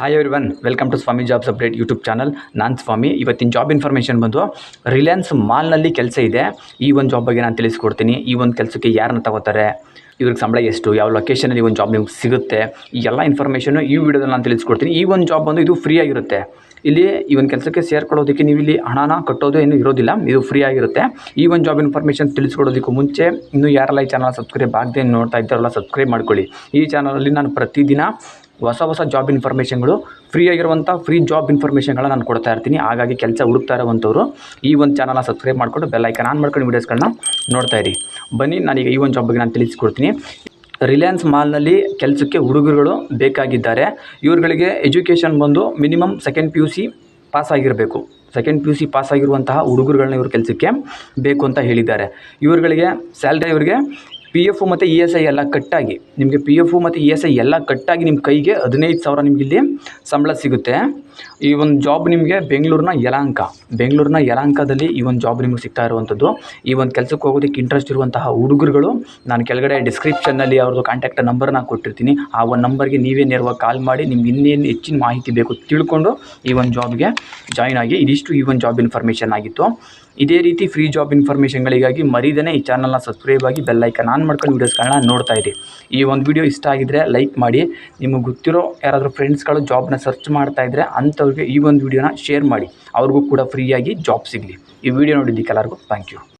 Hi everyone welcome to Swami jobs update YouTube channel ನಾನು ಸ್ವಾಮಿ, ಇವತ್ತಿನ job information ಬಂದು ರಿಲಯನ್ಸ್ ಮಾಲ್ನಲ್ಲಿ ಕೆಲಸ ಇದೆ. ಈ ಒಂದು ಜಾಬ್ ಬಗ್ಗೆ ನಾನು ತಿಳಿಸ್ಕೊಡ್ತೀನಿ. ಈ ಒಂದು ಕೆಲಸಕ್ಕೆ ಯಾರನ್ನ ತಗೋತಾರೆ? ಇವ್ರಿಗೆ ಸಂಬಳ ಎಷ್ಟು? ಯಾವ ಲೊಕೇಶನಲ್ಲಿ ಒಂದು ಜಾಬ್ ನಿಮ್ಗೆ ಸಿಗುತ್ತೆ? ಈ ಎಲ್ಲ ಇನ್ಫಾರ್ಮೇಷನು ಈ ವಿಡಿಯೋದಲ್ಲಿ ನಾನು ತಿಳಿಸ್ಕೊಡ್ತೀನಿ. ಈ ಒಂದು ಜಾಬ್ ಬಂದು ಇದು ಫ್ರೀ ಆಗಿರುತ್ತೆ. ಇಲ್ಲಿ ಈ ಒಂದು ಕೆಲಸಕ್ಕೆ ಸೇರ್ಕೊಳ್ಳೋದಕ್ಕೆ ನೀವು ಇಲ್ಲಿ ಹಣನ ಕಟ್ಟೋದು ಏನು ಇರೋದಿಲ್ಲ. ಇದು ಫ್ರೀ ಆಗಿರುತ್ತೆ. ಈ ಒಂದು ಜಾಬ್ ಇನ್ಫಾರ್ಮೇಷನ್ ತಿಳಿಸ್ಕೊಡೋದಕ್ಕೂ ಮುಂಚೆ ಇನ್ನೂ ಯಾರೆಲ್ಲ ಈ ಚಾನಲ್ ಸಬ್ಸ್ಕ್ರೈಬ್ ಆಗದೆ ನೋಡ್ತಾ ಇದ್ದಾರಲ್ಲ ಸಬ್ಸ್ಕ್ರೈಬ್ ಮಾಡ್ಕೊಳ್ಳಿ. ಈ ಚಾನಲಲ್ಲಿ ನಾನು ಪ್ರತಿದಿನ ಹೊಸ ಹೊಸ ಜಾಬ್ ಇನ್ಫಾರ್ಮೇಷನ್ಗಳು ಫ್ರೀ ಆಗಿರುವಂಥ ಫ್ರೀ ಜಾಬ್ ಇನ್ಫಾರ್ಮೇಷನ್ಗಳನ್ನ ನಾನು ಕೊಡ್ತಾ ಇರ್ತೀನಿ. ಹಾಗಾಗಿ ಕೆಲಸ ಹುಡುಕ್ತಾ ಇರುವಂಥವ್ರು ಈ ಒಂದು ಚಾನಲ್ನ ಸಬ್ಸ್ಕ್ರೈಬ್ ಮಾಡಿಕೊಂಡು ಬೆಲ್ ಐಕನ್ ಆನ್ ಮಾಡ್ಕೊಂಡು ವೀಡಿಯೋಸ್ಗಳನ್ನ ನೋಡ್ತಾ ಇರಿ. ಬನ್ನಿ, ನಾನೀಗ ಈ ಒಂದು ಜಾಬ್ ಬಗ್ಗೆ ನಾನು ತಿಳಿಸ್ಕೊಡ್ತೀನಿ. ರಿಲಯನ್ಸ್ ಮಾಲ್ನಲ್ಲಿ ಕೆಲಸಕ್ಕೆ ಹುಡುಗರುಗಳು ಬೇಕಾಗಿದ್ದಾರೆ. ಇವ್ರುಗಳಿಗೆ ಎಜುಕೇಷನ್ ಬಂದು minimum second P U C pass ಆಗಿರಬೇಕು. Second P U C pass ಆಗಿರುವಂತಹ ಹುಡುಗರುಗಳನ್ನ ಇವರು ಕೆಲಸಕ್ಕೆ ಬೇಕು ಅಂತ ಹೇಳಿದ್ದಾರೆ. ಇವ್ರುಗಳಿಗೆ ಸ್ಯಾಲ್ರಿ ಇವ್ರಿಗೆ ಪಿ ಎಫು ಮತ್ತು ಇ ಎಸ್ ಐ ಎಲ್ಲ ಕಟ್ಟಾಗಿ, ನಿಮಗೆ ಪಿ ಎಫು ಮತ್ತು ಇ ಎಸ್ ಐ ಎಲ್ಲ ಕಟ್ಟಾಗಿ ನಿಮ್ಮ ಕೈಗೆ ಹದಿನೈದು ಸಾವಿರ ನಿಮ್ಗೆ ಇಲ್ಲಿ ಸಂಬಳ ಸಿಗುತ್ತೆ. ಈ ಒಂದು ಜಾಬ್ ನಿಮಗೆ ಬೆಂಗಳೂರಿನ ಯಲಹಂಕ, ಬೆಂಗಳೂರಿನ ಯಲಹಂಕದಲ್ಲಿ ಈ ಒಂದು ಜಾಬ್ ನಿಮಗೆ ಸಿಗ್ತಾ ಇರುವಂಥದ್ದು. ಈ ಒಂದು ಕೆಲಸಕ್ಕೆ ಹೋಗೋದಕ್ಕೆ ಇಂಟ್ರೆಸ್ಟ್ ಇರುವಂತಹ ಹುಡುಗರುಗಳು, ನಾನು ಕೆಳಗಡೆ ಡಿಸ್ಕ್ರಿಪ್ಷನ್ನಲ್ಲಿ ಅವ್ರದ್ದು ಕಾಂಟ್ಯಾಕ್ಟ್ ನಂಬರ್ನ ಕೊಟ್ಟಿರ್ತೀನಿ. ಆ ಒಂದು ನಂಬರ್ಗೆ ನೀವೇ ನೇರವಾಗಿ ಕಾಲ್ ಮಾಡಿ, ನಿಮ್ಗೆ ಇನ್ನೇನು ಹೆಚ್ಚಿನ ಮಾಹಿತಿ ಬೇಕು ತಿಳ್ಕೊಂಡು ಈ ಒಂದು ಜಾಬ್ಗೆ ಜಾಯಿನ್ ಆಗಿ, ಇದಿಷ್ಟು ಈ ಒಂದು ಜಾಬ್ ಇನ್ಫಾರ್ಮೇಷನ್ ಆಗಿತ್ತು. ಇದೇ ರೀತಿ ಫ್ರೀ ಜಾಬ್ ಇನ್ಫಾರ್ಮೇಷನ್ಗಳಿಗಾಗಿ ಮರಿದೇ ಈ ಚಾನಲ್ನ ಸಬ್ಸ್ಕ್ರೈಬ್ ಆಗಿ ಬೆಲ್ಲೈಕನ್ ಐಕನ್ ಆನ್ ಮಾಡ್ಕೊಂಡು ವೀಡಿಯೋಸ್ಗಳನ್ನ ನೋಡ್ತಾ ಇದ್ದೀವಿ ಈ ಒಂದು ವಿಡಿಯೋ ಇಷ್ಟ ಆಗಿದ್ರೆ ಲೈಕ್ ಮಾಡಿ. ನಿಮಗೆ ಗೊತ್ತಿರೋ ಯಾರಾದರೂ ಫ್ರೆಂಡ್ಸ್ಗಳು ಜಾಬ್ನ ಸರ್ಚ್ ಮಾಡ್ತಾ ಇದ್ದರೆ ಅಂಥವ್ರಿಗೆ ಈ ಒಂದು ವಿಡಿಯೋನ ಶೇರ್ ಮಾಡಿ. ಅವ್ರಿಗೂ ಕೂಡ ಫ್ರೀಯಾಗಿ ಜಾಬ್ ಸಿಗಲಿ. ಈ ವಿಡಿಯೋ ನೋಡಿದ್ದಕ್ಕೆ ಎಲ್ಲರಿಗೂ ಥ್ಯಾಂಕ್ ಯು